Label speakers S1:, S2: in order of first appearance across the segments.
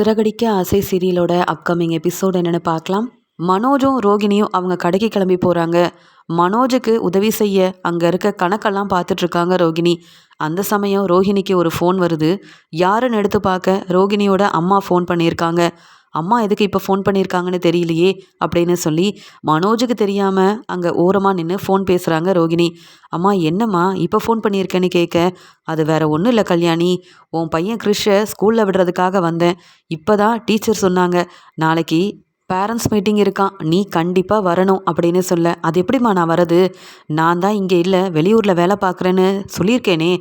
S1: சிறகடிக்க ஆசை சீரியலோட upcoming episode என்னென்னு பார்க்கலாம். மனோஜும் ரோகிணியும் அவங்க கடைக்கு கிளம்பி போகிறாங்க மனோஜுக்கு உதவி செய்ய அங்கே இருக்க கணக்கெல்லாம் பார்த்துட்ருக்காங்க ரோகிணி. அந்த சமயம் ரோஹிணிக்கு ஒரு ஃபோன் வருது. யாருன்னு எடுத்து பார்க்க ரோகிணியோட அம்மா ஃபோன் பண்ணியிருக்காங்க. அம்மா எதுக்கு இப்போ ஃபோன் பண்ணியிருக்காங்கன்னு தெரியலையே அப்படின்னு சொல்லி மனோஜுக்கு தெரியாமல் அங்கே ஓரமாக நின்று ஃபோன் பேசுகிறாங்க ரோகிணி. அம்மா என்னம்மா இப்போ ஃபோன் பண்ணியிருக்கேன்னு கேட்க? அது வேற ஒன்றும் இல்லை கல்யாணி. உன் பையன் கிறிஷை ஸ்கூலில் விடுறதுக்காக வந்தேன். இப்போ தான் டீச்சர் சொன்னாங்க. நாளைக்கு பேரண்ட்ஸ் மீட்டிங் இருக்கான் நீ கண்டிப்பாக வரணும் அப்படின்னு சொல்ல. அது எப்படிம்மா நான் வரது? நான் தான் இங்கே இல்லை வெளியூரில் வேலை பார்க்குறேன்னு சொல்லியிருக்கேனே.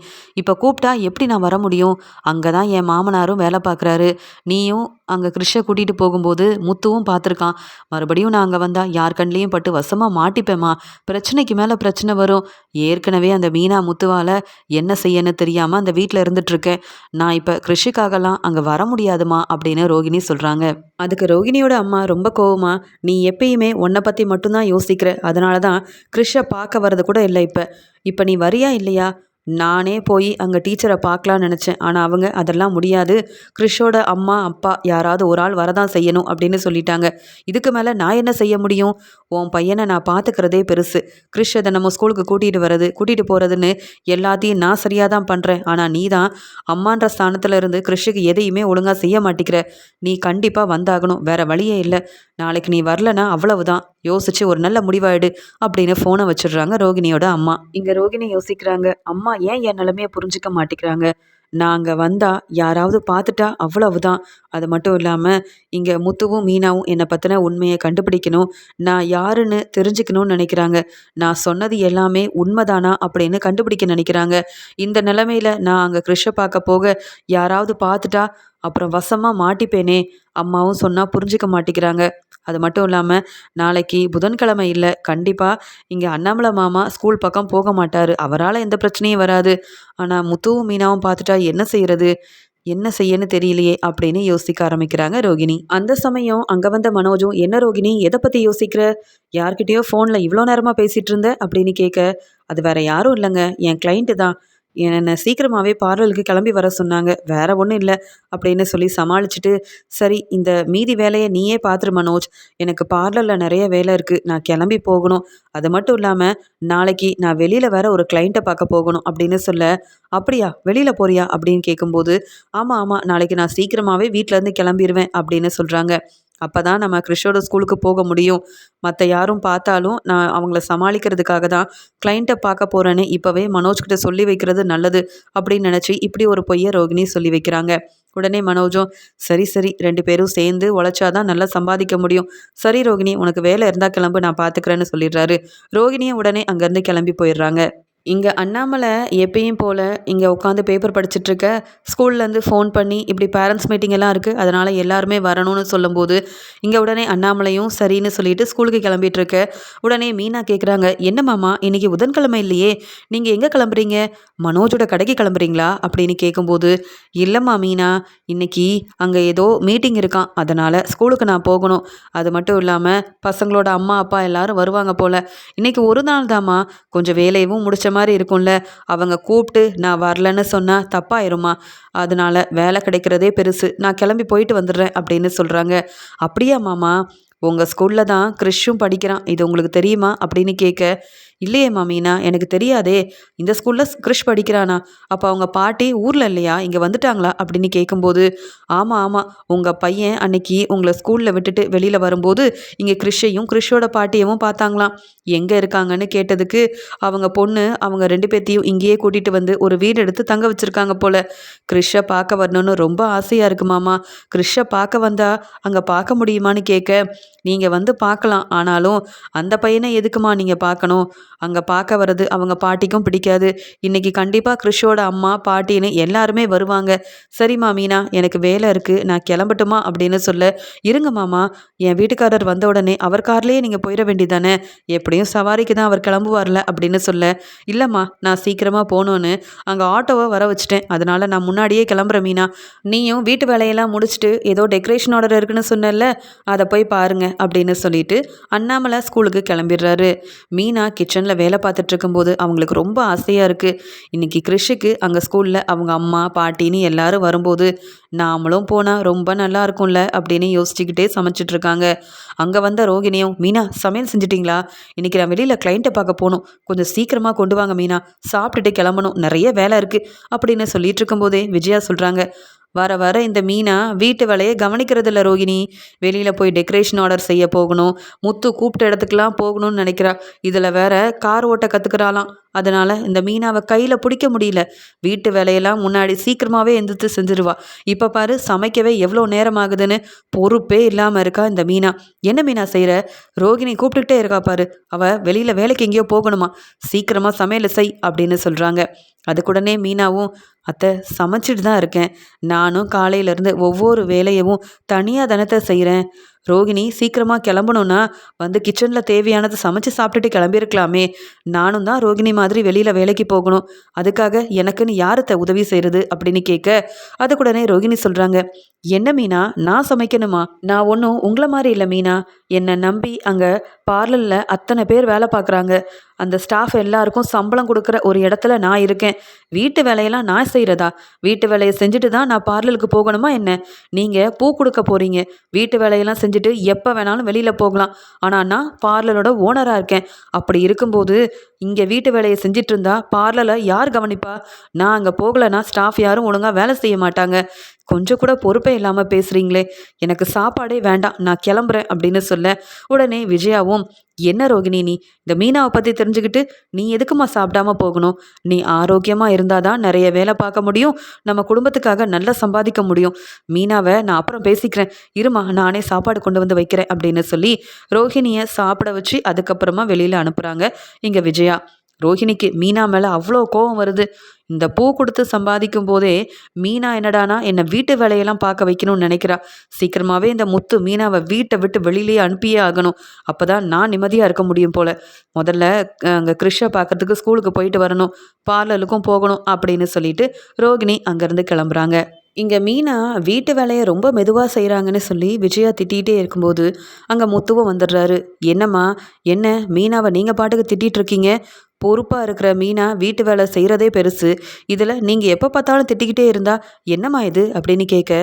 S1: இப்போ கூப்பிட்டா எப்படி நான் வர முடியும்? அங்கே தான் என் மாமனாரும் வேலை பார்க்குறாரு. நீயும் அங்கே கிருஷ்ண கூட்டிகிட்டு போகும்போது முத்துவும் பார்த்துருக்கான். மறுபடியும் நான் அங்கே வந்தால் யார் கண்லேயும் பட்டு வசமாக மாட்டிப்பேம்மா. பிரச்சனைக்கு மேலே பிரச்சனை வரும். ஏற்கனவே அந்த மீனா முத்துவால் என்ன செய்யன்னு தெரியாமல் அந்த வீட்டில் இருந்துட்டுருக்கேன். நான் இப்போ கிருஷிக்காகலாம் அங்கே வர முடியாதுமா அப்படின்னு ரோகிணி சொல்கிறாங்க அதுக்கு ரோகிணியோட அம்மா ரொம்ப ரொம்ப கோவமா நீ எப்பயுமே உன்னை பற்றி மட்டும்தான் யோசிக்கிற. அதனால தான் கிருஷை பார்க்க வர்றது கூட இல்லை இப்போ. இப்போ நீ வரியா இல்லையா? நானே போய் அங்கே டீச்சரை பார்க்கலான்னு நினச்சேன். ஆனால் அவங்க அதெல்லாம் முடியாது. கிறிஷோட அம்மா அப்பா யாராவது ஒரு ஆள் வரதான் செய்யணும் அப்படின்னு சொல்லிட்டாங்க. இதுக்கு மேலே நான் என்ன செய்ய முடியும்? உன் பையனை நான் பார்த்துக்கிறதே பெருசு. கிறிஷ் அதை நம்ம ஸ்கூலுக்கு கூட்டிகிட்டு வர்றது கூட்டிகிட்டு போகிறதுன்னு எல்லாத்தையும் நான் சரியாக தான் பண்ணுறேன் ஆனால் நீ தான் அம்மான்ற ஸ்தானத்தில் இருந்து கிறிஷுக்கு எதையுமே ஒழுங்காக செய்ய மாட்டேங்கிற. நீ கண்டிப்பாக வந்தாகணும். வேற வழியே இல்லை. நாளைக்கு நீ வரலனா அவ்வளவுதான். யோசிச்சு ஒரு நல்ல முடிவாயிடு அப்படின்னு ஃபோனை வச்சிடுறாங்க ரோகிணியோட அம்மா. இங்கே ரோகிணி யோசிக்கிறாங்க. அம்மா ஏன் என் நிலமையை புரிஞ்சுக்க மாட்டேங்கிறாங்க? நாங்கள் வந்தால் யாராவது பார்த்துட்டா அவ்வளவுதான். அது மட்டும் இல்லாமல் இங்கே முத்துவும் மீனாவும் என்னை பற்றின உண்மையை கண்டுபிடிக்கணும். நான் யாருன்னு தெரிஞ்சுக்கணும்னு நினைக்கிறாங்க. நான் சொன்னது எல்லாமே உண்மைதானா அப்படின்னு கண்டுபிடிக்க நினைக்கிறாங்க. இந்த நிலமையில நான் அங்கே கிருஷ்ண பார்க்க போக யாராவது பார்த்துட்டா அப்புறம் வசமாக மாட்டிப்பேனே. அம்மாவும் சொன்னால் புரிஞ்சுக்க மாட்டேங்கிறாங்க அது மட்டும் இல்லாமல் நாளைக்கு புதன்கிழமை இல்லை கண்டிப்பாக இங்கே அண்ணாமலை மாமா ஸ்கூல் பக்கம் போக மாட்டார். அவரால் எந்த பிரச்சனையும் வராது. ஆனால் முத்துவும் மீனாவும் பார்த்துட்டா என்ன செய்கிறது என்ன செய்யன்னு தெரியலையே அப்படின்னு யோசிக்க ஆரம்பிக்கிறாங்க ரோகிணி. அந்த சமயம் அங்கே வந்த மனோஜும் என்ன ரோகிணி எதை பற்றி யோசிக்கிற? யார்கிட்டயோ ஃபோனில் இவ்வளோ நேரமாக பேசிகிட்டு இருந்த? அப்படின்னு கேட்க அது வேற யாரும் இல்லைங்க. என் கிளைண்ட்டு தான். என்னை சீக்கிரமாகவே பார்லருக்கு கிளம்பி வர சொன்னாங்க. வேற ஒன்றும் இல்லை அப்படின்னு சொல்லி சமாளிச்சுட்டு சரி இந்த மீதி வேலையை நீயே பார்த்துரு மனோஜ். எனக்கு பார்லரில் நிறைய வேலை இருக்குது நான் கிளம்பி போகணும். அது மட்டும் இல்லாமல் நாளைக்கு நான் வெளியில் வேற ஒரு கிளைண்ட்டை பார்க்க போகணும் அப்படின்னு சொல்ல அப்படியா? வெளியில் போறியா? அப்படின்னு கேட்கும்போது ஆமாம் ஆமாம் நாளைக்கு நான் சீக்கிரமாகவே வீட்டிலேருந்து கிளம்பிடுவேன் அப்படின்னு சொல்கிறாங்க அப்போ தான் நம்ம கிறிஷோட ஸ்கூலுக்கு போக முடியும். மற்ற யாரும் பார்த்தாலும் நான் அவங்கள சமாளிக்கிறதுக்காக தான் கிளைண்ட்டை பார்க்க போகிறேன்னு இப்போவே மனோஜ்கிட்ட சொல்லி வைக்கிறது நல்லது அப்படின்னு நினச்சி இப்படி ஒரு பொய்யை ரோகிணி சொல்லி வைக்கிறாங்க. உடனே மனோஜும் சரி சரி ரெண்டு பேரும் சேர்ந்து உழைச்சாதான் நல்லா சம்பாதிக்க முடியும். சரி ரோகிணி உனக்கு வேலை இருந்தால் கிளம்பு நான் பார்த்துக்கிறேன்னு சொல்லிடுறாரு. ரோகிணியும் உடனே அங்கேருந்து கிளம்பி போயிடுறாங்க. இங்கே அண்ணாமலை எப்பயும் போல் இங்கே உட்காந்து பேப்பர் படிச்சுட்ருக்க ஸ்கூல்லேருந்து ஃபோன் பண்ணி இப்படி பேரண்ட்ஸ் மீட்டிங் எல்லாம் இருக்குது அதனால் எல்லாருமே வரணும்னு சொல்லும்போது இங்கே உடனே அண்ணாமலையும் சரின்னு சொல்லிட்டு ஸ்கூலுக்கு கிளம்பிட்டுருக்க உடனே மீனா கேட்குறாங்க என்ன மாமா இன்றைக்கி புதன்கிழமை இல்லையே நீங்கள் எங்கே கிளம்புறீங்க? மனோஜோட கடைக்கு கிளம்புறீங்களா? அப்படின்னு கேட்கும்போது இல்லைம்மா மீனா இன்னைக்கு அங்கே ஏதோ மீட்டிங் இருக்கான் அதனால் ஸ்கூலுக்கு நான் போகணும். அது மட்டும் இல்லாமல் பசங்களோட அம்மா அப்பா எல்லோரும் வருவாங்க போல். இன்றைக்கி ஒரு நாள் தாம்மா கொஞ்சம் வேலையவும் முடிச்ச மாதிரி இருக்கும்ல. அவங்க கூப்பிட்டு நான் வரலன்னு சொன்னால் தப்பாயிருமா? அதனால் வேலை கிடைக்கிறதே பெருசு. நான் கிளம்பி போயிட்டு வந்துடுறேன் அப்படின்னு சொல்கிறாங்க அப்படியா மாமா? உங்கள் ஸ்கூலில் தான் கிறிஷும் படிக்கிறான். இது உங்களுக்கு தெரியுமா? அப்படின்னு கேட்க இல்லையே மாமீனா எனக்கு தெரியாதே இந்த ஸ்கூலில் கிறிஷ் படிக்கிறானா? அப்போ அவங்க பாட்டி ஊரில் இல்லையா? இங்கே வந்துட்டாங்களா? அப்படின்னு கேட்கும்போது ஆமாம் ஆமாம் உங்கள் பையன் அன்னைக்கு உங்களை ஸ்கூலில் விட்டுட்டு வெளியில் வரும்போது இங்கே கிறிஷையும் கிறிஷோட பாட்டியவும் பார்த்தாங்களாம். எங்கே இருக்காங்கன்னு கேட்டதுக்கு அவங்க பொண்ணு அவங்க ரெண்டு பேர்த்தையும் இங்கேயே கூட்டிகிட்டு வந்து ஒரு வீடு எடுத்து தங்க வச்சுருக்காங்க போல். கிறிஷை பார்க்க வரணும்னு ரொம்ப ஆசையாக இருக்கு மாமா. கிறிஷை பார்க்க வந்தால் அங்கே பார்க்க முடியுமான்னு கேட்க நீங்கள் வந்து பார்க்கலாம். ஆனாலும் அந்த பையனை எதுக்குமா நீங்கள் பார்க்கணும்? அங்கே பார்க்க வர்றது அவங்க பாட்டிக்கும் பிடிக்காது. இன்னைக்கு கண்டிப்பாக கிறிஷோட அம்மா பாட்டின்னு எல்லாருமே வருவாங்க. சரிம்மா மீனா எனக்கு வேலை இருக்குது நான் கிளம்பட்டுமா அப்படின்னு சொல்ல இருங்க மாமா என் வீட்டுக்காரர் வந்த உடனே அவர் கார்லேயே நீங்கள் போயிட வேண்டியதானே எப்படியும் சவாரிக்கு தான் அவர் கிளம்புவார்ல? அப்படின்னு சொல்ல இல்லைம்மா நான் சீக்கிரமாக போகணுன்னு அங்கே ஆட்டோவை வர வச்சுட்டேன். அதனால் நான் முன்னாடியே கிளம்புறேன் மீனா. நீயும் வீட்டு வேலையெல்லாம் முடிச்சுட்டு ஏதோ டெக்கரேஷன் ஆர்டர் இருக்குன்னு சொன்னல அதை போய் பாருங்க அப்படின்னு சொல்லிட்டு அண்ணாமலை ஸ்கூலுக்கு கிளம்பிடுறாரு. மீனா கிச்சன் கிச்சனில் வேலை பார்த்துட்டு இருக்கும்போது அவங்களுக்கு ரொம்ப ஆசையாக இருக்குது இன்றைக்கி கிறிஷுக்கு அங்கே ஸ்கூலில் அவங்க அம்மா பாட்டின்னு எல்லாரும் வரும்போது நாமளும் போனால் ரொம்ப நல்லா இருக்கும்ல? அப்படின்னு யோசிச்சுக்கிட்டே சமைச்சிட்ருக்காங்க அங்கே வந்த ரோகிணியும் மீனா சமையல் செஞ்சிட்டிங்களா? இன்றைக்கி நான் வெளியில் கிளைண்ட்டை பார்க்க போகணும். கொஞ்சம் சீக்கிரமாக கொண்டு வாங்க மீனா. சாப்பிட்டுட்டு கிளம்பணும். நிறைய வேலை இருக்குது அப்படின்னு சொல்லிட்டு இருக்கும்போதே விஜயா சொல்கிறாங்க வர வர இந்த மீனா வீட்டு வேலையை கவனிக்கிறதில்ல ரோகிணி. வெளியில் போய் டெக்கரேஷன் ஆர்டர் செய்ய போகணும். முத்து கூப்பிட்ட இடத்துக்குலாம் போகணும்னு நினைக்கிறா. இதில் வேற கார் ஓட்ட கற்றுக்கிறாளாம் அதனால் இந்த மீனாவை கையில் பிடிக்க முடியல. வீட்டு வேலையெல்லாம் முன்னாடி சீக்கிரமாகவே எந்திரித்து செஞ்சிருவா. இப்போ பாரு சமைக்கவே எவ்வளோ நேரம் ஆகுதுன்னு பொறுப்பே இல்லாமல் இருக்கா இந்த மீனா. என்ன மீனா செய்கிற ரோகிணி கூப்பிட்டுக்கிட்டே இருக்கா பாரு. அவள் வெளியில் வேலைக்கு எங்கேயோ போகணுமா. சீக்கிரமாக சமையல் செய் அப்படின்னு சொல்கிறாங்க அதுக்குடனே மீனாவும் அத்தை சமைச்சிட்டு தான் இருக்கேன். நானும் காலையிலேருந்து ஒவ்வொரு வேலையவும் தனியாக தனத்தை செய்கிறேன் ரோகிணி சீக்கிரமாக கிளம்பணும்னா வந்து கிச்சனில் தேவையானதை சமைச்சு சாப்பிட்டுட்டு கிளம்பியிருக்கலாமே. நானும் தான் ரோகிணி மாதிரி வெளியில் வேலைக்கு போகணும். அதுக்காக எனக்குன்னு யாரத்தை உதவி செய்கிறது அப்படின்னு கேட்க அதுக்குடனே ரோகிணி சொல்கிறாங்க என்ன மீனா? நான் சமைக்கணுமா? நான் ஒன்றும் உங்களை மாதிரி இல்லை மீனா. என்னை நம்பி அங்கே பார்லரில் அத்தனை பேர் வேலை பார்க்குறாங்க. அந்த ஸ்டாஃப் எல்லாருக்கும் சம்பளம் கொடுக்குற ஒரு இடத்துல நான் இருக்கேன். வீட்டு வேலையெல்லாம் நான் செய்கிறதா வீட்டு வேலையை செஞ்சுட்டு தான் நான் பார்லருக்கு போகணுமா என்ன? நீங்கள் பூ கொடுக்க போகிறீங்க வீட்டு வேலையெல்லாம் செஞ்சுட்டு எப்போ வேணாலும் வெளியில் போகலாம். ஆனால் நான் பார்லரோட ஓனராக இருக்கேன். அப்படி இருக்கும்போது இங்கே வீட்டு வேலையை செஞ்சிட்டு இருந்தா பார்லரில் யார் கவனிப்பா? நான் அங்கே போகலைன்னா ஸ்டாஃப் யாரும் ஒழுங்காக வேலை செய்ய மாட்டாங்க. கொஞ்சம் கூட பொறுப்பே இல்லாமல் பேசுகிறீங்களே எனக்கு சாப்பாடே வேண்டாம் நான் கிளம்புறேன் அப்படின்னு சொல்ல உடனே விஜயாவும் என்ன ரோகிணி நீ? இந்த மீனாவை பற்றி தெரிஞ்சுக்கிட்டு நீ எதுக்குமா சாப்பிடாம போகணும்? நீ ஆரோக்கியமாக இருந்தால் தான் நிறைய வேலை பார்க்க முடியும். நம்ம குடும்பத்துக்காக நல்லா சம்பாதிக்க முடியும். மீனாவை நான் அப்புறம் பேசிக்கிறேன். இருமா நானே சாப்பாடு கொண்டு வந்து வைக்கிறேன் அப்படின்னு சொல்லி ரோஹிணியை சாப்பிட வச்சு அதுக்கப்புறமா வெளியில் அனுப்புகிறாங்க இங்கே விஜயா. ரோஹிணிக்கு மீனா மேலே அவ்வளோ கோவம் வருது. இந்த பூ கொடுத்து சம்பாதிக்கும் போதே மீனா என்னடானா என்னை வீட்டு வேலையெல்லாம் பார்க்க வைக்கணும்னு நினைக்கிறா. சீக்கிரமாகவே இந்த முத்து மீனாவை வீட்டை விட்டு வெளியிலேயே அனுப்பியே ஆகணும். அப்போ தான் நான் நிம்மதியாக இருக்க முடியும் போல். முதல்ல அங்கே கிருஷை பார்க்கறதுக்கு ஸ்கூலுக்கு போயிட்டு வரணும். பார்லருக்கும் போகணும் அப்படின்னு சொல்லிட்டு ரோகிணி அங்கேருந்து கிளம்புறாங்க. இங்கே மீனா வீட்டு வேலையை ரொம்ப மெதுவாக செய்கிறாங்கன்னு சொல்லி விஜயா திட்டிகிட்டே இருக்கும்போது அங்கே முத்துவும் வந்துடுறாரு. என்னம்மா? என்ன? மீனாவை நீங்கள் பாட்டுக்கு திட்டிகிட்டு இருக்கீங்க? பொறுப்பாக இருக்கிற மீனா வீட்டு வேலை செய்கிறதே பெருசு. இதில் நீங்கள் எப்போ பார்த்தாலும் திட்டிக்கிட்டே இருந்தா என்னம்மா இது? அப்படின்னு கேட்க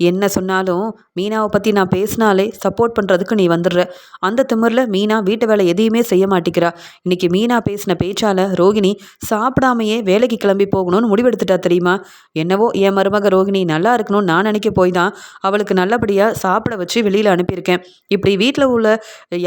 S1: என்ன சொன்னாலும் மீனாவை பற்றி நான் பேசினாலே சப்போர்ட் பண்ணுறதுக்கு நீ வந்துடுற. அந்த திமிரில் மீனா வீட்டு வேலை எதையுமே செய்ய மாட்டேங்கிறா. இன்னைக்கு மீனா பேசின பேச்சால் ரோகிணி சாப்பிடாமையே வேலைக்கு கிளம்பி போகணும்னு முடிவெடுத்துட்டா தெரியுமா? என்னவோ என் மருமக ரோகிணி நல்லா இருக்கணும்னு நான் நினைக்க போய் தான் அவளுக்கு நல்லபடியாக சாப்பிட வச்சு வெளியில் அனுப்பியிருக்கேன். இப்படி வீட்டில் உள்ள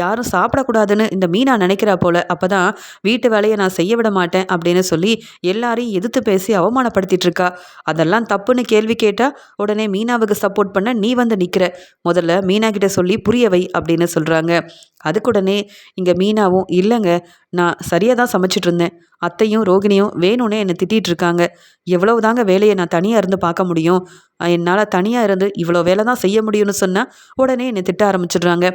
S1: யாரும் சாப்பிடக்கூடாதுன்னு இந்த மீனா நினைக்கிறா போல. அப்போ தான் வீட்டு வேலையை நான் செய்ய விட மாட்டேன் அப்படின்னு சொல்லி எல்லாரையும் எதிர்த்து பேசி அவமானப்படுத்திட்டு இருக்கா. அதெல்லாம் தப்புன்னு கேள்வி கேட்டால் உடனே மீனாவுக்கு சப்போர்ட் பண்ண நீ வந்து நிற்கிற முதல்ல மீனா கிட்ட சொல்லி புரியவை அப்படின்னு சொல்கிறாங்க அதுக்குடனே இங்கே மீனாவும் இல்லைங்க நான் சரியாக தான் சமைச்சிட்டு இருந்தேன். அத்தையும் ரோகிணியும் வேணும்னே என்னை திட்டிகிட்டு இருக்காங்க. எவ்வளவு தாங்க வேலையை நான் தனியாக இருந்து பார்க்க முடியும்? என்னால் தனியாக இருந்து இவ்வளோ வேலை தான் செய்ய முடியும்னு சொன்னால் உடனே என்னை திட்ட ஆரம்பிச்சிடுறாங்க.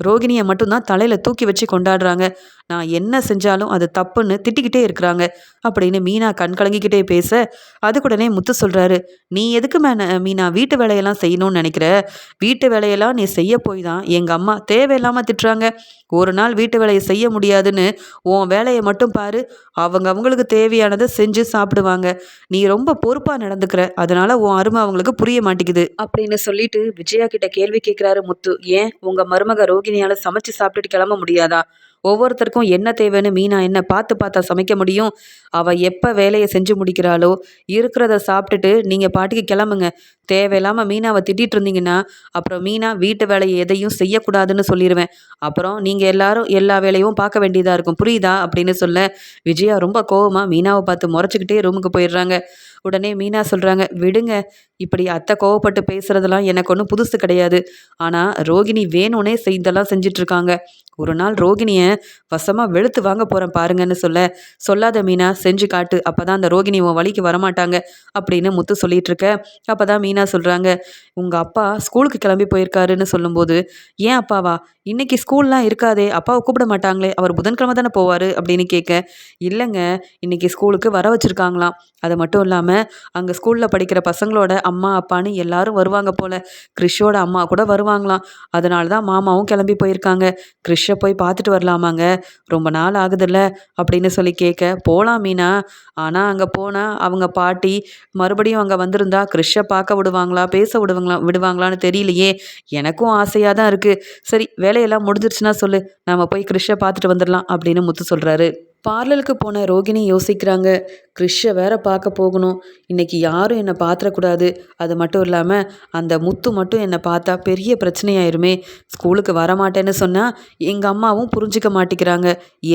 S1: ரோகிணியை மட்டும்தான் தலையில் தூக்கி வச்சு கொண்டாடுறாங்க. நான் என்ன செஞ்சாலும் அது தப்புன்னு திட்டிக்கிட்டே இருக்கிறாங்க. அப்படின்னு மீனா கண் கலங்கிக்கிட்டே பேச அதுக்குடனே முத்து சொல்கிறாரு நீ எதுக்கு மே மீனா வீட்டு வேலையெல்லாம் செய்யணும்னு நினைக்கிற? வீட்டு வேலையெல்லாம் நீ செய்ய போய் தான் எங்கள் அம்மா தேவையில்லாமல் திட்டுறாங்க. ஒரு நாள் வீட்டு வேலையை செய்ய முடியாதுன்னு உன் வேலையை மட்டும் பாரு. அவங்க அவங்களுக்கு தேவையானதை செஞ்சு சாப்பிடுவாங்க. நீ ரொம்ப பொறுப்பாக நடந்துக்கிற. அதனால உன் அருமை அவங்களுக்கு புரிய மாட்டேங்குது. அப்படின்னு சொல்லிட்டு விஜயா கிட்ட கேள்வி கேட்குறாரு முத்து. ஏன்? உங்கள் மருமக ரோகிணியால் சமைச்சு சாப்பிட்டுட்டு கிளம்ப முடியாதா? ஒவ்வொருத்தருக்கும் என்ன தேவைன்னு மீனா என்ன பார்த்து பார்த்தா சமைக்க முடியும். அவள் எப்போ வேலையை செஞ்சு முடிக்கிறாளோ இருக்கிறத சாப்பிட்டுட்டு நீங்கள் பாட்டுக்கு கிளம்புங்க. தேவையில்லாமல் மீனாவை திட்டிகிட்டு இருந்தீங்கன்னா அப்புறம் மீனா வீட்டு வேலையை எதையும் செய்யக்கூடாதுன்னு சொல்லிடுவேன் அப்புறம் நீங்கள் எல்லாரும் எல்லா வேலையும் பார்க்க வேண்டியதாக இருக்கும். புரியுதா? அப்படின்னு சொல்ல விஜயா ரொம்ப கோவமாக மீனாவை பார்த்து முறைச்சிக்கிட்டே ரூமுக்கு போயிடுறாங்க. உடனே மீனா சொல்கிறாங்க விடுங்க இப்படி அத்தை கோவப்பட்டு பேசுகிறதெல்லாம் எனக்கு ஒன்றும் புதுசு கிடையாது. ஆனால் ரோகிணி வேணும்னே செய்தெல்லாம் செஞ்சிட்ருக்காங்க. ஒரு நாள் ரோகிணியை வசமாக வெளுத்து வாங்க போகிறேன் பாருங்கன்னு சொல்ல சொல்லாத மீனா செஞ்சு காட்டு. அப்போ தான் அந்த ரோகிணி உன் வழிக்கு வரமாட்டாங்க அப்படின்னு முத்து சொல்லிட்டு இருக்க அப்போ தான் மீனா சொல்கிறாங்க உங்கள் அப்பா ஸ்கூலுக்கு கிளம்பி போயிருக்காருன்னு சொல்லும்போது ஏன் அப்பாவா? இன்னைக்கு ஸ்கூல்லாம் இருக்காதே அப்பாவை கூப்பிட மாட்டாங்களே அவர் புதன்கிழமை தானே போவார் அப்படின்னு கேட்க இல்லைங்க இன்னைக்கு ஸ்கூலுக்கு வர வச்சுருக்காங்களாம். அது மட்டும் இல்லாமல் இல்லாமல் அங்கே ஸ்கூலில் படிக்கிற பசங்களோட அம்மா அப்பான்னு எல்லாரும் வருவாங்க போல். கிறிஷோட அம்மா கூட வருவாங்களாம். அதனால தான் மாமாவும் கிளம்பி போயிருக்காங்க. கிறிஷை போய் பார்த்துட்டு வரலாமாங்க? ரொம்ப நாள் ஆகுதுல்ல அப்படின்னு சொல்லி கேட்க போகலாம் மீனா. ஆனால் அங்கே போனால் அவங்க பாட்டி மறுபடியும் அங்கே வந்திருந்தா கிறிஷை பார்க்க விடுவாங்களா பேச விடுவாங்களா விடுவாங்களான்னு தெரியலையே. எனக்கும் ஆசையாக தான் இருக்குது சரி வேலையெல்லாம் முடிஞ்சிருச்சுன்னா சொல்லு. நம்ம போய் கிறிஷை பார்த்துட்டு வந்துடலாம் அப்படின்னு முத்து சொல்கிறாரு பார்லருக்கு போன ரோகிணி யோசிக்கிறாங்க கிறிஷை வேற பார்க்க போகணும். இன்னைக்கு யாரும் என்னை பார்த்துடக்கூடாது. அது மட்டும் இல்லாமல் அந்த முத்து மட்டும் என்னை பார்த்தா பெரிய பிரச்சனையாயிருமே. ஸ்கூலுக்கு வரமாட்டேன்னு சொன்னால் எங்கள் அம்மாவும் புரிஞ்சிக்க மாட்டேங்கிறாங்க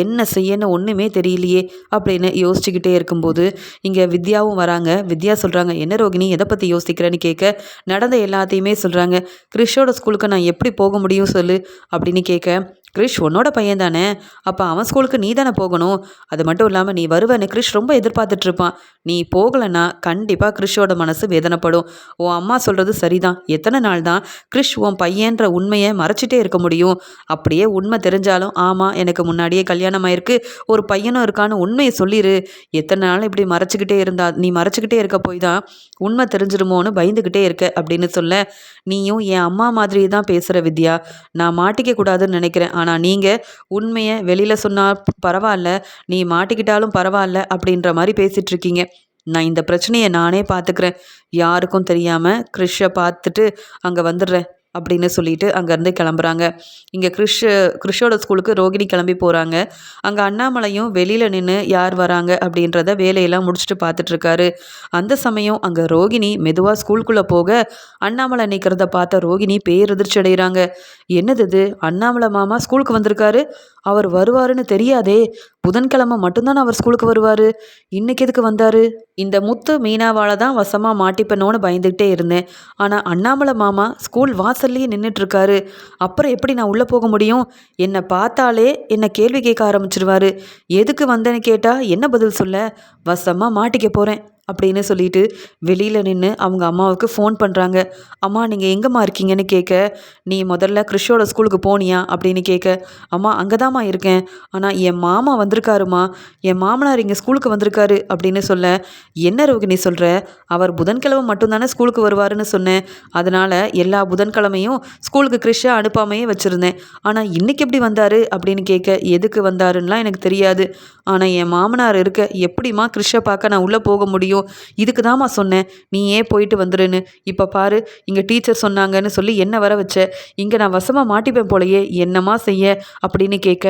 S1: என்ன செய்யன்னு ஒன்றுமே தெரியலையே அப்படின்னு யோசிச்சுக்கிட்டே இருக்கும்போது இங்கே வித்யாவும் வராங்க. வித்யா சொல்கிறாங்க என்ன ரோகிணி எதை பற்றி யோசிக்கிறேன்னு கேட்க? நடந்த எல்லாத்தையுமே சொல்கிறாங்க கிறிஷோட ஸ்கூலுக்கு நான் எப்படி போக முடியும் சொல்லு அப்படின்னு கேட்க கிரிஷ் உன்னோட பையன் தானே? அப்போ அவன் ஸ்கூலுக்கு நீ தானே போகணும்? அது மட்டும் இல்லாமல் நீ வருவேன்னு கிரிஷ் ரொம்ப எதிர்பார்த்துட்ருப்பான் நீ போகலைன்னா கண்டிப்பாக கிரிஷோட மனசு வேதனைப்படும். உன் அம்மா சொல்கிறது சரிதான். எத்தனை நாள் தான் கிரிஷ் உன் பையன்ற உண்மையை மறைச்சிட்டே இருக்க முடியும்? அப்படியே உண்மை தெரிஞ்சாலும் ஆமாம் எனக்கு முன்னாடியே கல்யாணம் ஆயிருக்கு. ஒரு பையனும் இருக்கான்னு உண்மையை சொல்லிடு எத்தனை நாள் இப்படி மறைச்சிக்கிட்டே இருந்தா நீ மறைச்சிக்கிட்டே இருக்க போய் தான் உண்மை தெரிஞ்சிருமோன்னு பயந்துக்கிட்டே இருக்க அப்படின்னு சொல்ல. நீயும் என் அம்மா மாதிரி தான் பேசுகிற வித்யா. நான் மாட்டிக்க கூடாதுன்னு நினைக்கிறேன். ஆனால் நீங்கள் உண்மையை வெளியில் சொன்னால் பரவாயில்ல நீ மாட்டிக்கிட்டாலும் பரவாயில்ல அப்படின்ற மாதிரி பேசிகிட்டு இருக்கீங்க. நான் இந்த பிரச்சனையை நானே பார்த்துக்கிறேன். யாருக்கும் தெரியாமல் கிறிஷை பார்த்துட்டு அங்கே வந்துடுறேன். அப்படின்னு சொல்லிட்டு அங்கேருந்து கிளம்புறாங்க. இங்கே கிறிஷ் கிறிஷோட ஸ்கூலுக்கு ரோகிணி கிளம்பி போகிறாங்க அங்கே அண்ணாமலையும் வெளியில் நின்று யார் வராங்க அப்படின்றத வேலையெல்லாம் முடிச்சுட்டு பார்த்துட்ருக்காரு அந்த சமயம் அங்கே ரோகிணி மெதுவாக ஸ்கூலுக்குள்ளே போக அண்ணாமலை நிற்கிறத பார்த்த ரோகிணி பேரதிர்ச்சி அடைகிறாங்க என்னது இது? அண்ணாமலை மாமா ஸ்கூலுக்கு வந்திருக்காரு? அவர் வருவாருன்னு தெரியாதே. புதன்கிழமை மட்டும்தான் அவர் ஸ்கூலுக்கு வருவார்? இன்னைக்கு எதுக்கு வந்தார்? இந்த முத்து மீனாவால் தான் வசமாக மாட்டிப்பனோன்னு பயந்துக்கிட்டே இருந்தேன். ஆனால் அண்ணாமலை மாமா ஸ்கூல் வாசல்லையே நின்றுட்டுருக்காரு அப்புறம் எப்படி நான் உள்ளே போக முடியும்? என்னை பார்த்தாலே என்னை கேள்வி கேட்க ஆரம்பிச்சிருவாரு. எதுக்கு வந்தேன்னு கேட்டால் என்ன பதில் சொல்ல? வசமாக மாட்டிக்க போகிறேன் அப்படின்னு சொல்லிட்டு வெளியில் நின்று அவங்க அம்மாவுக்கு ஃபோன் பண்ணுறாங்க அம்மா நீங்கள் எங்கேம்மா இருக்கீங்கன்னு கேட்க நீ முதல்ல கிறிஷோட ஸ்கூலுக்கு போனியா? அப்படின்னு கேட்க அம்மா அங்கே தாம்மா இருக்கேன். ஆனால் என் மாமா வந்திருக்காருமா என் மாமனார் இங்கே ஸ்கூலுக்கு வந்திருக்காரு. அப்படின்னு சொல்ல என்ன ரோகிணி சொல்கிற அவர் புதன்கிழமை மட்டும்தானே ஸ்கூலுக்கு வருவாருன்னு சொன்னேன். அதனால் எல்லா புதன்கிழமையும் ஸ்கூலுக்கு கிறிஷை அனுப்பாமையே வச்சுருந்தேன். ஆனால் இன்றைக்கி எப்படி வந்தார்? அப்படின்னு கேட்க எதுக்கு வந்தாருன்னெலாம் எனக்கு தெரியாது. ஆனால் என் மாமனார் இருக்க எப்படிம்மா கிறிஷை பார்க்க நான் உள்ளே போக முடியும்? இதுக்கு தாம்மா சொன்னேன். நீ ஏன் போயிட்டு வந்துடுன்னு இப்போ பாரு இங்கே டீச்சர் சொன்னாங்கன்னு சொல்லி என்ன வர வச்ச? இங்கே நான் வசமாக மாட்டிப்பேன் போலையே என்னம்மா செய்ய? அப்படின்னு கேட்க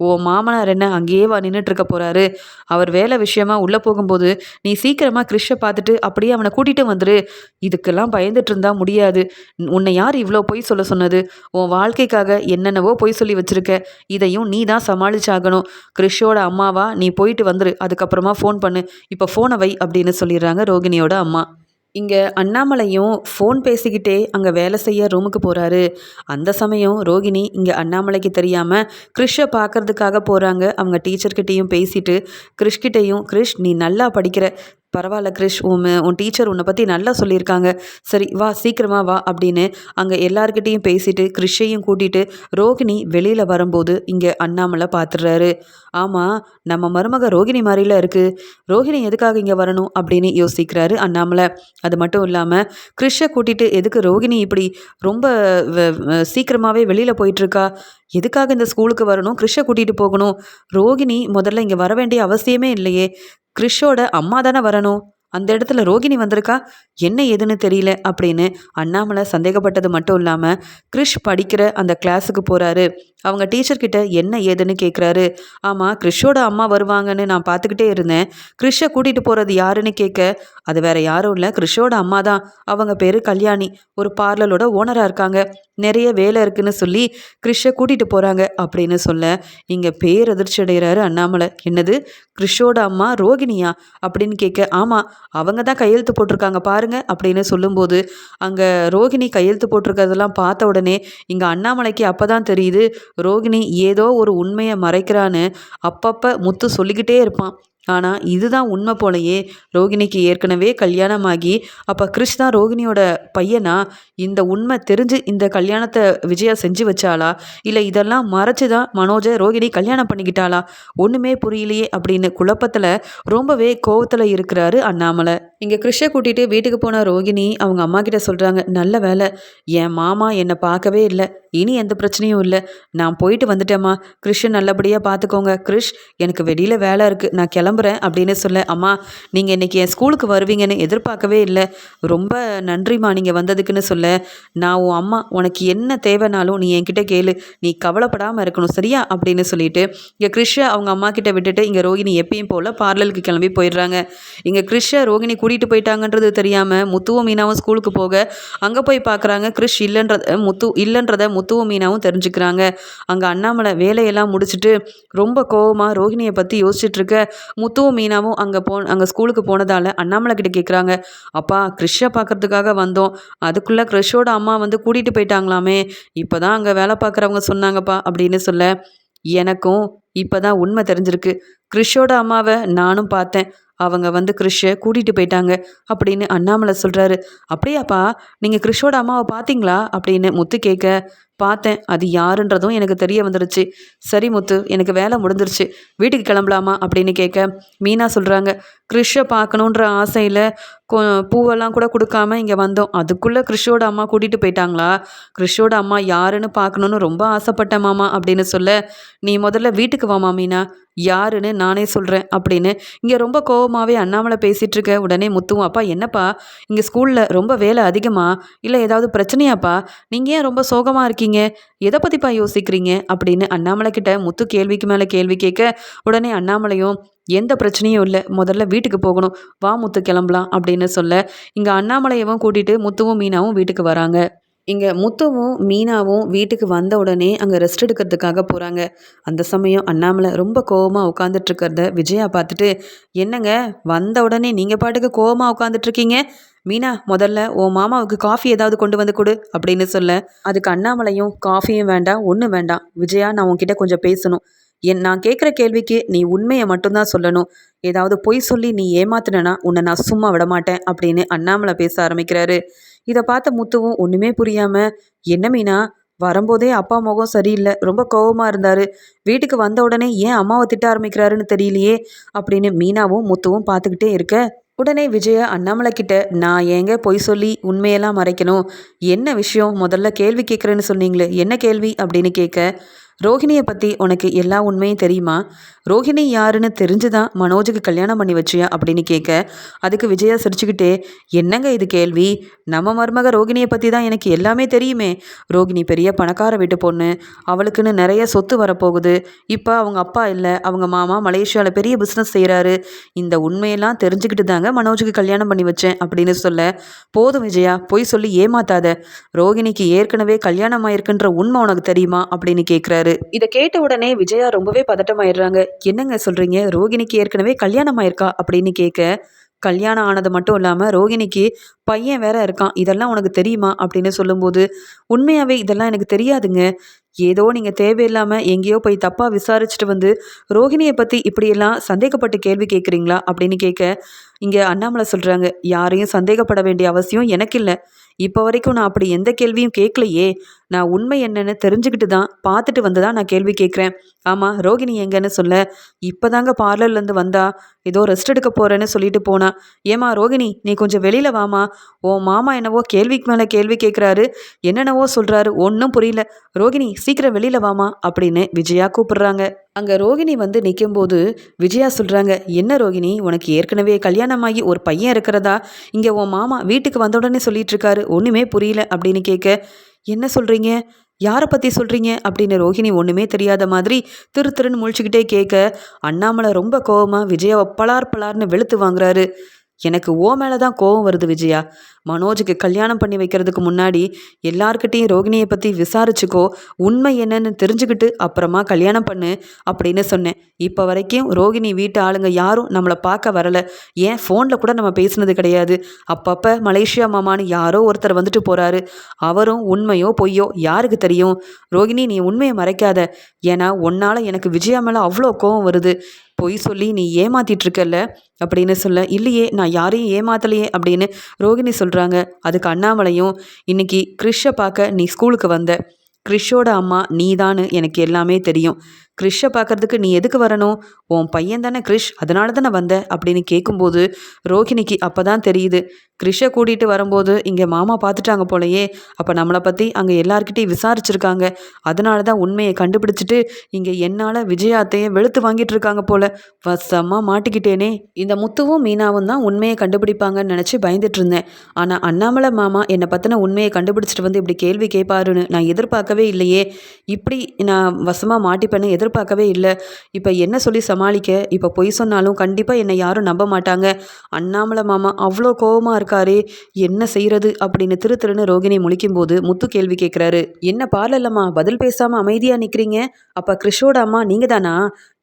S1: ஓ மாமனார் என்ன அங்கேயே வா நின்றுட்டுருக்க போகிறாரு அவர் வேலை விஷயமா உள்ளே போகும்போது நீ சீக்கிரமாக கிறிஷை பார்த்துட்டு அப்படியே அவனை கூட்டிகிட்டு வந்துரு. இதுக்கெல்லாம் பயந்துட்டு இருந்தா முடியாது. உன்னை யார் இவ்வளோ பொய் சொல்ல சொன்னது? உன் வாழ்க்கைக்காக என்னென்னவோ பொய் சொல்லி வச்சுருக்க. இதையும் நீ தான் சமாளிச்சாகணும். கிறிஷோட அம்மாவா நீ போயிட்டு வந்துரு. அதுக்கப்புறமா ஃபோன் பண்ணு. இப்போ ஃபோனை வை அப்படின்னு சொல்லிடுறாங்க ரோகிணியோட அம்மா. இங்கே அண்ணாமலையும் ஃபோன் பேசிக்கிட்டே அங்கே வேலை செய்ய ரூமுக்கு போகிறாரு அந்த சமயம் ரோகிணி இங்கே அண்ணாமலைக்கு தெரியாமல் கிறிஷை பார்க்கறதுக்காக போகிறாங்க அவங்க டீச்சர்கிட்டேயும் பேசிட்டு கிறிஷ்கிட்டேயும் கிறிஷ் நீ நல்லா படிக்கிற. பரவாயில்ல கிரிஷ் உன் உன் டீச்சர் உன்னை பற்றி நல்லா சொல்லியிருக்காங்க. சரி வா சீக்கிரமாக வா அப்படின்னு அங்கே எல்லார்கிட்டேயும் பேசிட்டு கிரிஷையும் கூட்டிகிட்டு ரோகிணி வெளியில் வரும்போது இங்கே அண்ணாமலை பார்த்துடுறாரு ஆமாம் நம்ம மருமக ரோகிணி மாதிரில இருக்குது ரோகிணி எதுக்காக இங்கே வரணும் அப்படின்னு யோசிக்கிறாரு அண்ணாமலை. அது மட்டும் இல்லாமல் கிறிஷை கூட்டிகிட்டு எதுக்கு ரோகிணி இப்படி ரொம்ப சீக்கிரமாகவே வெளியில் போயிட்டுருக்கா? எதுக்காக இந்த ஸ்கூலுக்கு வரணும்? கிறிஷை கூட்டிகிட்டு போகணும். ரோகிணி முதல்ல இங்கே வர வேண்டிய அவசியமே இல்லையே. கிறிஷோட அம்மா தானே வரணும்? அந்த இடத்துல ரோகிணி வந்திருக்கா? என்ன ஏதுன்னு தெரியல அப்படின்னு அண்ணாமலை சந்தேகப்பட்டது மட்டும் இல்லாமல் கிறிஷ் படிக்கிற அந்த கிளாஸுக்கு போகிறாரு அவங்க டீச்சர்கிட்ட என்ன ஏதுன்னு கேட்குறாரு ஆமாம் கிறிஷோட அம்மா வருவாங்கன்னு நான் பார்த்துக்கிட்டே இருந்தேன். கிறிஷை கூட்டிகிட்டு போகிறது யாருன்னு கேட்க அது வேற யாரும் இல்லை. கிறிஷோட அம்மா தான். அவங்க பேர் கல்யாணி. ஒரு பார்லரோட ஓனராக இருக்காங்க. நிறைய வேலை இருக்குன்னு சொல்லி கிறிஷை கூட்டிகிட்டு போகிறாங்க அப்படின்னு சொல்ல இங்கே பேர் அதிர்ச்சி அடைகிறாரு அண்ணாமலை. என்னது? கிறிஷோட அம்மா ரோகிணியா? அப்படின்னு கேட்க ஆமாம் அவங்க தான் கையெழுத்து போட்டிருக்காங்க பாருங்க அப்படின்னு சொல்லும்போது அங்கே ரோகிணி கையெழுத்து போட்டிருக்கிறதெல்லாம் பார்த்த உடனே இங்கே அண்ணாமலைக்கு அப்போ தான் தெரியுது ரோகிணி ஏதோ ஒரு உண்மையை மறைக்கிறான்னு அப்பப்போ முத்து சொல்லிக்கிட்டே இருப்பான். ஆனால் இதுதான் உண்மை போலையே ரோகிணிக்கு ஏற்கனவே கல்யாணமாகி அப்போ கிறிஷ் தான் ரோகிணியோட பையனா? இந்த உண்மை தெரிஞ்சு இந்த கல்யாணத்தை விஜயா செஞ்சு வச்சாளா? இல்லை இதெல்லாம் மறைச்சு தான் மனோஜை ரோகிணி கல்யாணம் பண்ணிக்கிட்டாளா? ஒன்றுமே புரியலையே அப்படின்னு குழப்பத்தில் ரொம்பவே கோவத்தில் இருக்கிறாரு அண்ணாமலை. இங்கே கிருஷை கூட்டிகிட்டு வீட்டுக்கு போன ரோகிணி அவங்க அம்மா கிட்ட சொல்கிறாங்க நல்ல வேலை. என் மாமா என்னை பார்க்கவே இல்லை. இனி எந்த பிரச்சனையும் இல்லை. நான் போயிட்டு வந்துட்டேம்மா. கிருஷ் நல்லபடியாக பார்த்துக்கோங்க கிருஷ் எனக்கு வெளியில் வேலை இருக்குது நான் கிளம்புறேன் அப்படின்னு சொல்ல அம்மா நீங்கள் இன்றைக்கி என் ஸ்கூலுக்கு வருவீங்கன்னு எதிர்பார்க்கவே இல்லை. ரொம்ப நன்றிம்மா நீங்கள் வந்ததுக்குன்னு சொல்ல. நான் உன் அம்மா உனக்கு என்ன தேவைனாலும் நீ என்கிட்ட கேளு. நீ கவலைப்படாமல் இருக்கணும். சரியா? அப்படின்னு சொல்லிட்டு இங்கே கிருஷை அவங்க அம்மா கிட்ட விட்டுட்டு இங்கே ரோகிணி எப்பயும் போல் பார்லருக்கு கிளம்பி போயிடுறாங்க. இங்கே கிருஷை ரோகிணி கூட்டிகிட்டு போயிட்டாங்கன்றது தெரியாமல் முத்துவும் மீனாவும் ஸ்கூலுக்கு போக அங்கே போய் பார்க்குறாங்க கிறிஷ் இல்லைன்றத முத்து இல்லைன்றத முத்துவும் மீனாவும் தெரிஞ்சுக்கிறாங்க. அங்கே அண்ணாமலை வேலையெல்லாம் முடிச்சுட்டு ரொம்ப கோவமாக ரோஹிணியை பற்றி யோசிச்சுட்டு இருக்க முத்துவும் மீனாவும் அங்கே போ அங்கே ஸ்கூலுக்கு போனதால் அண்ணாமலை கிட்ட கேட்குறாங்க அப்பா கிறிஷை பார்க்குறதுக்காக வந்தோம். அதுக்குள்ளே கிறிஷோட அம்மா வந்து கூட்டிகிட்டு போயிட்டாங்களாமே. இப்போ தான் அங்கே வேலை பார்க்குறவங்க சொன்னாங்கப்பா அப்படின்னு சொல்ல எனக்கும் இப்போ தான் உண்மை தெரிஞ்சிருக்கு. கிறிஷோட அம்மாவை நானும் பார்த்தேன். அவங்க வந்து கிறிஷை கூட்டிகிட்டு போயிட்டாங்க அப்படின்னு அண்ணாமலை சொல்கிறாரு அப்படியாப்பா நீங்கள் கிறிஷோட அம்மாவை பார்த்தீங்களா? அப்படின்னு முத்து கேட்க பார்த்தேன். அது யாருன்றதும் எனக்கு தெரிய வந்துடுச்சு சரி முத்து எனக்கு வேலை முடிஞ்சிருச்சு. வீட்டுக்கு கிளம்பலாமா? அப்படின்னு கேட்க மீனா சொல்கிறாங்க கிறிஷை பார்க்கணுன்ற ஆசையில் கொ பூவெல்லாம் கூட கொடுக்காம இங்கே வந்தோம். அதுக்குள்ளே கிறிஷோட அம்மா கூட்டிகிட்டு போயிட்டாங்களா? கிறிஷோட அம்மா யாருன்னு பார்க்கணுன்னு ரொம்ப ஆசைப்பட்டேன் மாமா அப்படின்னு சொல்ல நீ முதல்ல வீட்டுக்கு வாமா மீனா. யாருன்னு நானே சொல்கிறேன் அப்படின்னு. இங்கே ரொம்ப கோவமாகவே அண்ணாமலை பேசிகிட்டு இருக்க. உடனே முத்துவும் அப்பா என்னப்பா? இங்கே ஸ்கூலில் ரொம்ப வேலை அதிகமாக இல்லை ஏதாவது பிரச்சனையாப்பா? நீங்கள் ஏன் ரொம்ப சோகமாக இருக்கீங்க? எதை பற்றிப்பா யோசிக்கிறீங்க? அப்படின்னு அண்ணாமலை கிட்ட முத்து கேள்விக்கு மேலே கேள்வி கேட்க உடனே அண்ணாமலையும் எந்த பிரச்சனையும் இல்லை. முதல்ல வீட்டுக்கு போகணும். வா முத்து கிளம்பலாம். அப்படின்னு சொல்ல இங்கே அண்ணாமலையவும் கூட்டிகிட்டு முத்துவும் மீனாவும் வீட்டுக்கு வராங்க. இங்கே முத்துவும் மீனாவும் வீட்டுக்கு வந்த உடனே அங்கே ரெஸ்ட் எடுக்கிறதுக்காக போகிறாங்க அந்த சமயம் அண்ணாமலை ரொம்ப கோவமாக உட்காந்துட்ருக்கிறத விஜயா பார்த்துட்டு என்னங்க? வந்த உடனே நீங்கள் பாட்டுக்கு கோவமாக உட்காந்துட்ருக்கீங்க மீனா முதல்ல உன் மாமாவுக்கு காஃபி ஏதாவது கொண்டு வந்து கொடு அப்படின்னு சொல்ல. அதுக்கு அண்ணாமலையும் காஃபியும் வேண்டாம் ஒன்றும் வேண்டாம். விஜயா நான் உன்கிட்ட கொஞ்சம் பேசணும். என் நான் கேட்குற கேள்விக்கு நீ உண்மையை மட்டும்தான் சொல்லணும். ஏதாவது பொய் சொல்லி நீ ஏமாத்தினா உன்னை நான் சும்மா விட மாட்டேன் அப்படின்னு அண்ணாமலை பேச ஆரம்பிக்கிறாரு. இதை பார்த்த முத்துவும் ஒன்றுமே புரியாமல் என்ன மீனா? வரும்போதே அப்பா முகம் சரியில்லை. ரொம்ப கோபமாக இருந்தார். வீட்டுக்கு வந்த உடனே ஏன் அம்மாவை திட்ட ஆரம்பிக்கிறாருன்னு தெரியலையே அப்படின்னு மீனாவும் முத்துவும் பார்த்துக்கிட்டே இருக்க. உடனே விஜய அண்ணாமலை கிட்ட நான் ஏங்க பொய் சொல்லி உண்மையெல்லாம் மறைக்கணும்? என்ன விஷயம்? முதல்ல கேள்வி கேட்குறேன்னு சொன்னீங்களே என்ன கேள்வி? அப்படின்னு கேட்க ரோஹிணியை பற்றி உனக்கு எல்லா உண்மையும் தெரியுமா? ரோஹிணி யாருன்னு தெரிஞ்சு தான் மனோஜுக்கு கல்யாணம் பண்ணி வச்சியா அப்படின்னு கேட்க அதுக்கு விஜயா சிரிச்சுக்கிட்டே என்னங்க இது கேள்வி? நம்ம மருமக ரோகிணியை பற்றி தான் எனக்கு எல்லாமே தெரியுமே. ரோகிணி பெரிய பணக்கார வீட்டு பொண்ணு. அவளுக்குன்னு நிறைய சொத்து வரப்போகுது. இப்போ அவங்க அப்பா இல்லை அவங்க மாமா மலேசியாவில் பெரிய பிஸ்னஸ் செய்கிறாரு இந்த உண்மையெல்லாம் தெரிஞ்சுக்கிட்டு தாங்க மனோஜுக்கு கல்யாணம் பண்ணி வச்சேன் அப்படின்னு சொல்ல போதும் விஜயா பொய் சொல்லி ஏமாத்தாத. ரோகிணிக்கு ஏற்கனவே கல்யாணம் ஆயிருக்குன்ற உண்மை உனக்கு தெரியுமா? அப்படின்னு கேட்குறாரு சொல்கிறாரு இதை கேட்ட உடனே விஜயா ரொம்பவே பதட்டமாயிடுறாங்க. என்னங்க சொல்கிறீங்க ரோகிணிக்கு ஏற்கனவே கல்யாணம் ஆயிருக்கா? அப்படின்னு கேட்க கல்யாணம் ஆனது மட்டும் இல்லாமல் ரோகிணிக்கு பையன் வேற இருக்கான். இதெல்லாம் உனக்கு தெரியுமா? அப்படின்னு சொல்லும்போது உண்மையாகவே இதெல்லாம் எனக்கு தெரியாதுங்க. ஏதோ நீங்கள் தேவையில்லாமல் எங்கேயோ போய் தப்பாக விசாரிச்சுட்டு வந்து ரோகிணியை பற்றி இப்படியெல்லாம் சந்தேகப்பட்டு கேள்வி கேட்குறீங்களா? அப்படின்னு கேட்க இங்கே அண்ணாமலை சொல்கிறாங்க யாரையும் சந்தேகப்பட வேண்டிய அவசியம் எனக்கு இல்லை. இப்போ வரைக்கும் நான் அப்படி எந்த கேள்வியும் கேட்கலையே. நான் உண்மை என்னன்னு தெரிஞ்சுக்கிட்டு தான் பார்த்துட்டு வந்து தான் நான் கேள்வி கேட்குறேன். ஆமாம் ரோகிணி எங்கன்னு சொல்ல. இப்போ தாங்க பார்லர்லேருந்து வந்தா ஏதோ ரெஸ்ட் எடுக்க போகிறேன்னு சொல்லிட்டு போனா ஏமா ரோகிணி நீ கொஞ்சம் வெளியில் வாமா ஓ மாமா என்னவோ கேள்விக்கு மேலே கேள்வி கேட்குறாரு என்னென்னவோ சொல்கிறாரு ஒன்றும் புரியல. ரோகிணி சீக்கிரம் வெளியில் வாமா அப்படின்னு விஜயா கூப்பிடுறாங்க. அங்கே ரோகிணி வந்து நிற்கும்போது விஜயா சொல்கிறாங்க என்ன ரோகிணி உனக்கு ஏற்கனவே கல்யாணமாகி ஒரு பையன் இருக்கிறதா? இங்கே உன் மாமா வீட்டுக்கு வந்த உடனே சொல்லிட்டு இருக்காரு. ஒன்றுமே புரியல அப்படின்னு கேட்க என்ன சொல்கிறீங்க யாரை பற்றி சொல்கிறீங்க அப்படின்னு ரோஹிணி ஒன்றுமே தெரியாத மாதிரி திரு திருன்னு முழிச்சுக்கிட்டே கேட்க அண்ணாமலை ரொம்ப கோவமாக விஜயாவை பலார் பலார்னு வெளுத்து வாங்குறாரு. எனக்கு ஓ மேலே தான் கோவம் வருது விஜயா. மனோஜுக்கு கல்யாணம் பண்ணி வைக்கிறதுக்கு முன்னாடி எல்லார்கிட்டையும் ரோகிணியை பற்றி விசாரிச்சுக்கோ உண்மை என்னன்னு தெரிஞ்சுக்கிட்டு அப்புறமா கல்யாணம் பண்ணு அப்படின்னு சொன்னேன். இப்போ வரைக்கும் ரோகிணி வீட்டு ஆளுங்க யாரும் நம்மளை பார்க்க வரலை. ஏன்? ஃபோனில் கூட நம்ம பேசினது கிடையாது. அப்பப்போ மலேசியா மாமான்னு யாரோ ஒருத்தர் வந்துட்டு போகிறாரு அவரும் உண்மையோ பொய்யோ யாருக்கு தெரியும்? ரோகிணி நீ உண்மையை மறைக்காத. ஏன்னா உன்னால் எனக்கு விஜயா மேலே அவ்வளோ கோவம் வருது. பொய் சொல்லி நீ ஏமாத்திட்டு இருக்கல அப்படின்னு சொல்ல இல்லையே நான் யாரையும் ஏமாத்தலையே அப்படின்னு ரோகிணி சொல்கிறாங்க அதுக்கு அண்ணாமலையும் இன்னைக்கு கிறிஷை பார்க்க நீ ஸ்கூலுக்கு வந்த. கிறிஷோட அம்மா நீதான்னு எனக்கு எல்லாமே தெரியும். கிறிஷை பார்க்குறதுக்கு நீ எதுக்கு வரணும்? உன் பையன் தானே கிறிஷ் அதனால தானே வந்த? அப்படின்னு கேட்கும்போது ரோகிணிக்கு அப்போ தான் தெரியுது. கிறிஷை கூட்டிகிட்டு வரும்போது இங்கே மாமா பார்த்துட்டாங்க போலயே. அப்போ நம்மளை பற்றி அங்கே எல்லாருக்கிட்டையும் விசாரிச்சிருக்காங்க. அதனால தான் உண்மையை கண்டுபிடிச்சிட்டு இங்கே என்னால் விஜயாத்தையே வெளுத்து வாங்கிட்டு இருக்காங்க போல. வசமாக மாட்டிக்கிட்டேனே. இந்த முத்துவும் மீனாவும் தான் உண்மையை கண்டுபிடிப்பாங்கன்னு நினச்சி பயந்துட்டு இருந்தேன். ஆனால் அண்ணாமலை மாமா என்னை பற்றின உண்மையை கண்டுபிடிச்சிட்டு வந்து இப்படி கேள்வி கேட்பாருன்னு நான் எதிர்பார்க்கவே இல்லையே. இப்படி நான் வசமாக மாட்டிப்பேன்னு எதிர்பார்க்கவே இல்லை. இப்போ என்ன சொல்லி சமாளிக்க? இப்போ பொய் சொன்னாலும் கண்டிப்பாக என்னை யாரும் நம்ப மாட்டாங்க. அண்ணாமலை மாமா அவ்வளோ கோவமாக இருக்காரே என்ன செய்கிறது அப்படின்னு திரு திருன்னு ரோகிணி முழிக்கும்போது முத்து கேள்வி கேட்குறாரு என்ன பார்லல்லம்மா? பதில் பேசாமல் அமைதியாக நிற்கிறீங்க அப்போ கிறிஷோட அம்மா நீங்கள் தானா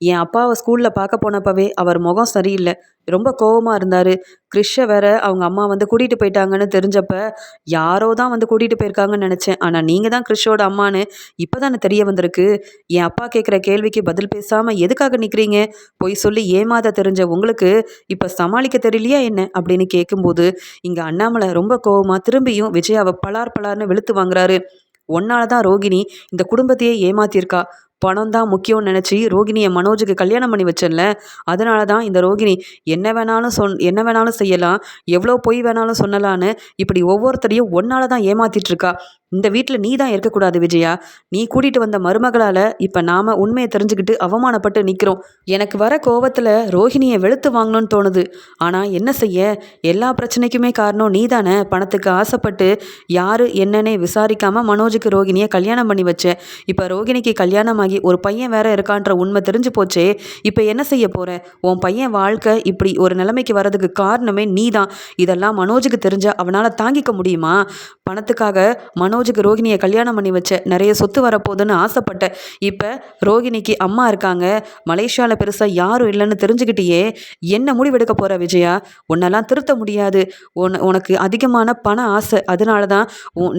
S1: என் அப்பாவை ஸ்கூலில் பார்க்க போனப்பவே அவர் முகம் சரியில்லை. ரொம்ப கோவமாக இருந்தார். கிறிஷை வேற அவங்க அம்மா வந்து கூட்டிகிட்டு போயிட்டாங்கன்னு தெரிஞ்சப்ப யாரோ தான் வந்து கூட்டிகிட்டு போயிருக்காங்கன்னு நினச்சேன். ஆனால் நீங்கள் தான் கிறிஷோட அம்மான்னு இப்போ தானே தெரிய வந்திருக்கு. என் அப்பா கேட்குற கேள்விக்கு பதில் பேசாமல் எதுக்காக நிற்கிறீங்க பொய் சொல்லி ஏமாத தெரிஞ்ச உங்களுக்கு இப்போ சமாளிக்க தெரியலையா என்ன? அப்படின்னு கேட்கும்போது இங்கே அண்ணாமலை ரொம்ப கோவமாக திரும்பியும் விஜயாவை பலார் பலார்னு வெளுத்து வாங்குறாரு. ஒன்னால தான் ரோகிணி இந்த குடும்பத்தையே ஏமாத்தியிருக்கா. பணம் தான் முக்கியம்னு நினச்சி ரோகிணியை மனோஜுக்கு கல்யாணம் பண்ணி வச்சேன்ல அதனால தான் இந்த ரோகிணி என்ன வேணாலும் சொன் என்ன வேணாலும் செய்யலாம் எவ்வளோ பொய் வேணாலும் சொன்னலான்னு இப்படி ஒவ்வொருத்தரையும் ஒன்னால தான் ஏமாத்திட்டு இருக்கா. இந்த வீட்டில் நீ தான் இருக்கக்கூடாது விஜயா. நீ கூட்டிகிட்டு வந்த மருமகளால் இப்போ நாம் உண்மையை தெரிஞ்சுக்கிட்டு அவமானப்பட்டு நிற்கிறோம் எனக்கு வர கோவத்தில் ரோஹிணியை வெளுத்து வாங்கணும்னு தோணுது. ஆனால் என்ன செய்ய? எல்லா பிரச்சனைக்குமே காரணம் நீ தானே பணத்துக்கு ஆசைப்பட்டு யார் என்னன்னே விசாரிக்காமல் மனோஜுக்கு ரோகிணியை கல்யாணம் பண்ணி வச்ச. இப்போ ரோகிணிக்கு கல்யாணமாகி ஒரு பையன் வேற இருக்கான்ற உண்மை தெரிஞ்சு போச்சே. இப்போ என்ன செய்ய போகிற உன் பையன் வாழ்க்கை இப்படி ஒரு நிலைமைக்கு வரதுக்கு காரணமே நீ தான் இதெல்லாம் மனோஜுக்கு தெரிஞ்ச அவனால் தாங்கிக்க முடியுமா? பணத்துக்காக மனோஜ் மனோஜுக்கு ரோகிணியை கல்யாணம் பண்ணி வச்ச நிறைய சொத்து வரப்போகுதுன்னு ஆசைப்பட்டேன் இப்போ ரோகிணிக்கு அம்மா இருக்காங்க. மலேசியாவில் பெருசாக யாரும் இல்லைன்னு தெரிஞ்சுக்கிட்டியே. என்ன முடிவெடுக்க போகிற விஜயா? உன்னெல்லாம் திருத்த முடியாது. உன் உனக்கு அதிகமான பண ஆசை. அதனால தான்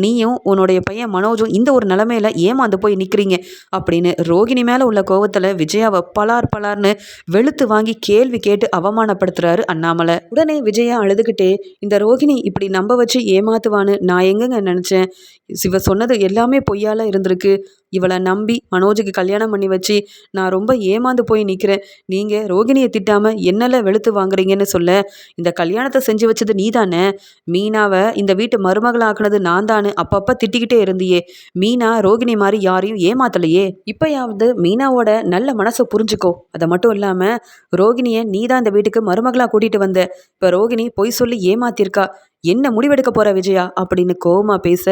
S1: நீயும் உன்னுடைய பையன் மனோஜும் இந்த ஒரு நிலமையில ஏமாந்து போய் நிற்கிறீங்க அப்படின்னு ரோகிணி மேலே உள்ள கோவத்தில் விஜயாவை பலார் பலார்னு வெளுத்து வாங்கி கேள்வி கேட்டு அவமானப்படுத்துறாரு அண்ணாமலை. உடனே விஜயா அழுதுகிட்டே இந்த ரோகிணி இப்படி நம்ப வச்சு ஏமாத்துவான்னு நான் எங்கங்க நினச்சேன்? சிவ சொன்னது எல்லாமே பொய்யால இருந்திருக்கு. இவளை நம்பி மனோஜுக்கு கல்யாணம் பண்ணி வச்சு நான் ரொம்ப ஏமாந்து போய் நிற்கிறேன் நீங்கள் ரோகிணியை திட்டாமல் என்னெல்லாம் வெளுத்து வாங்குறீங்கன்னு சொல்ல இந்த கல்யாணத்தை செஞ்சு வச்சது நீ தானே மீனாவை இந்த வீட்டு மருமகளாக்குனது நான் தானே அப்பப்போ திட்டிக்கிட்டே இருந்தியே. மீனா ரோகிணி மாதிரி யாரையும் ஏமாத்தலையே. இப்போயாவது மீனாவோட நல்ல மனசை புரிஞ்சுக்கோ. அதை மட்டும் இல்லாமல் ரோகிணியை நீ தான் இந்த வீட்டுக்கு மருமகளாக கூட்டிகிட்டு வந்த. இப்போ ரோகிணி பொய் சொல்லி ஏமாத்திருக்கா. என்ன முடிவெடுக்க போகிற விஜயா? அப்படின்னு கோவமாக பேச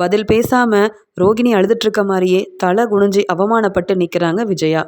S1: பதில் பேசாமல் ரோகிணி அழுதுட்டு இருக்க மாதிரியே தலை குனிஞ்சு அவமானப்பட்டு நிற்கிறாங்க விஜயா.